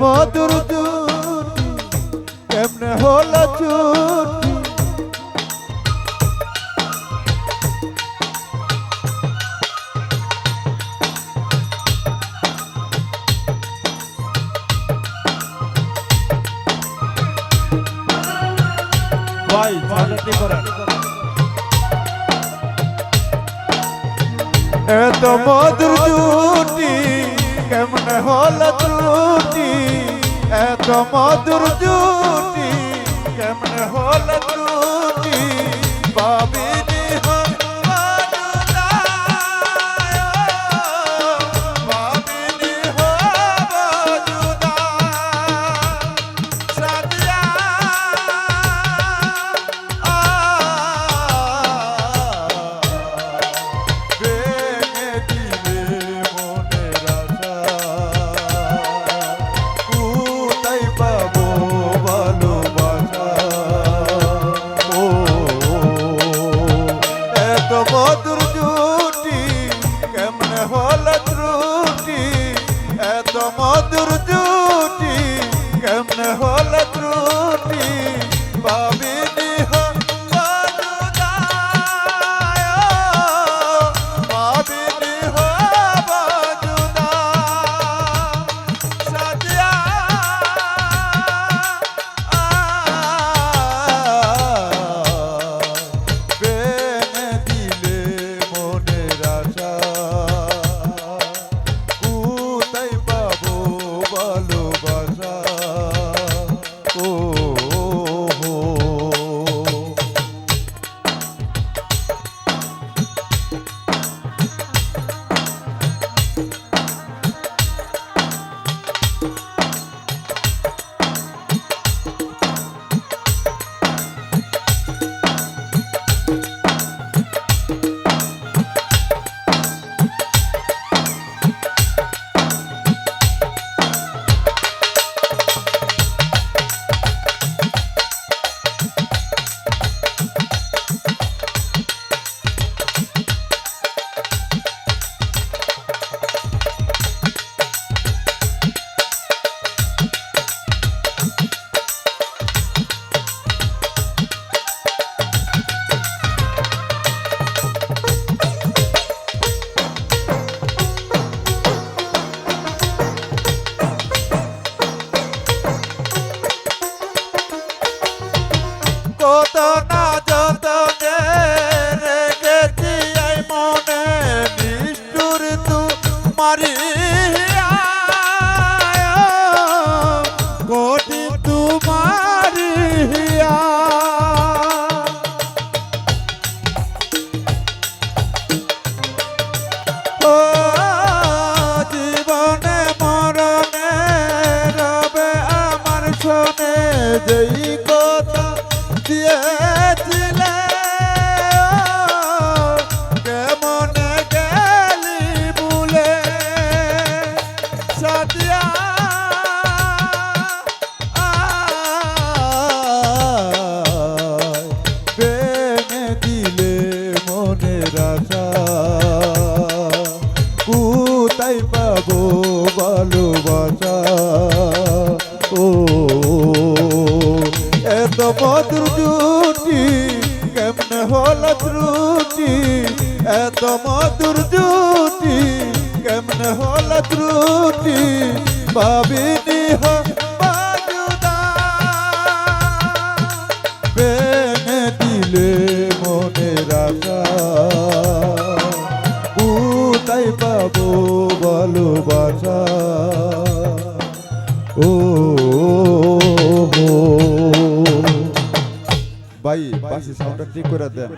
মধুর জুটি কেমনে হলো ভাই করেন? এত মধুর জুটি কেমনে হল ত্রুটি? এত মধুর জুটি কেমনে হল ত্রুটি? এত মধুর জুটি কেমনে হল ত্রুটি? পাবিনি যেই কথা দিয়েছিলে কেমনে গেলি বুলে সাদিয়া কোথায় পাবো ভালোবাসা? ও এত মধুর জুটি কেমনে হল ত্রুটি? এত মধুর কেমনে হল ত্রুটি? ভাবিনি প্রেমে দিলে মনের আশা। কোথায় পাবো ভালোবাসা ভাই বাসি সাউন্ডটা ঠিক করে দেন